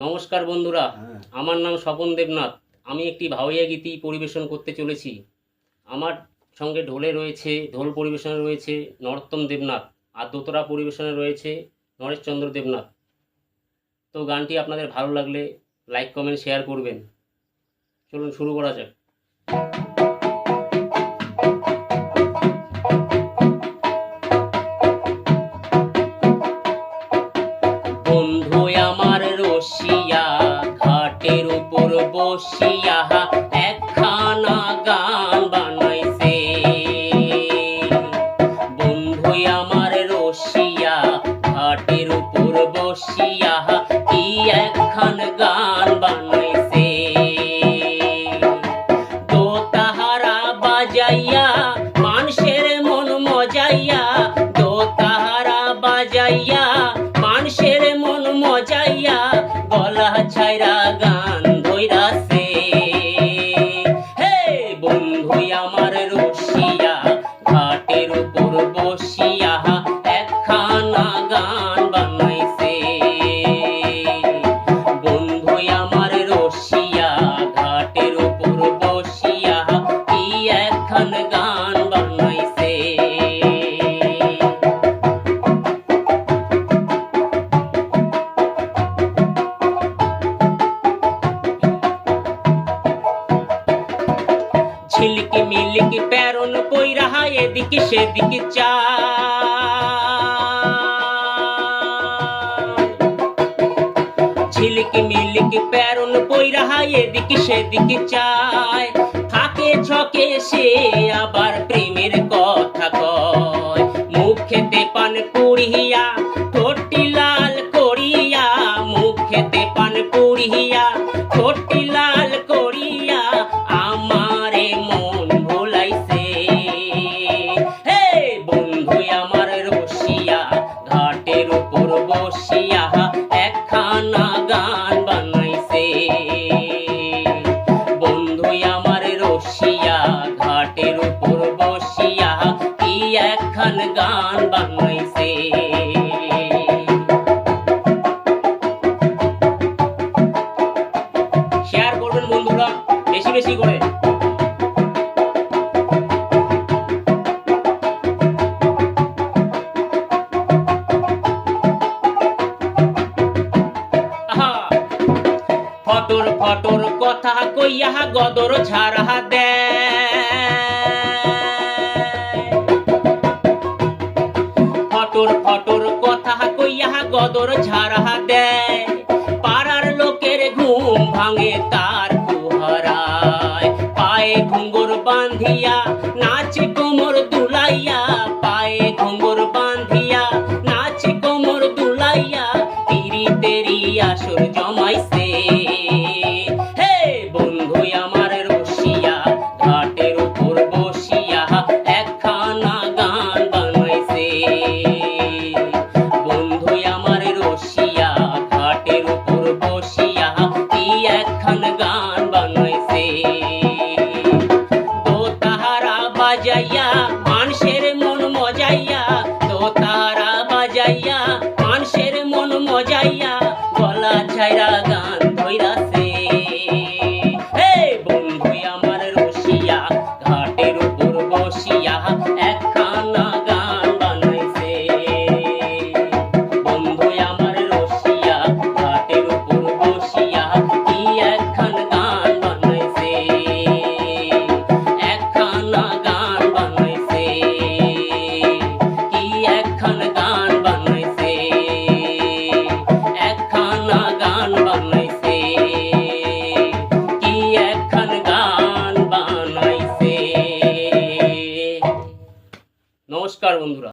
নমস্কার বন্ধুরা হ্যাঁ। আমার নাম স্বপন দেবনাথ। আমি একটি ভাওয়াইয়া গীতি পরিবেশন করতে চলেছি। আমার সঙ্গে ঢোলে রয়েছে ঢোল পরিবেশনে রয়েছে নরোত্তম দেবনাথ আর দোতরা পরিবেশনে রয়েছে নরেশচন্দ্র দেবনাথ। তো গানটি আপনাদের ভালো লাগলে লাইক কমেন্ট শেয়ার করবেন। চলুন শুরু করা যাক। বসিয়া একখানা গান বানাইছে। আমার রসিয়া, ঘাটের উপর বসিয়া কি একখান গান বানাইছে। তো তাহারা বাজাইয়া ঘাটের উপর বসিয়া এদিকে সেদিকে চা। ঝিলকি মিলিকি প্যারন বই রাহা এদিকে সেদিকে চায়। থাকে ছকে সে আবার প্রেমের কথা কয়। মুখেতে পান কুড়িয়া ঘাটের উপর বসিয়া কি একখান গান বানাইছে শেয়ার করবেন বন্ধুরা বেশি বেশি করে। ফটর ফটর কথা কইয়া গদর ঝাড়া দে ফটর ফটর কথা কইয়া গদর ঝাড়া দেয়। পাড়ার লোকের ঘুম ভাঙে তার কুহারায়। পায়ে ঘুঙ্গুর বান্ধিয়া মজাইয়া গলা ছাইরা গান নমস্কার বন্ধুরা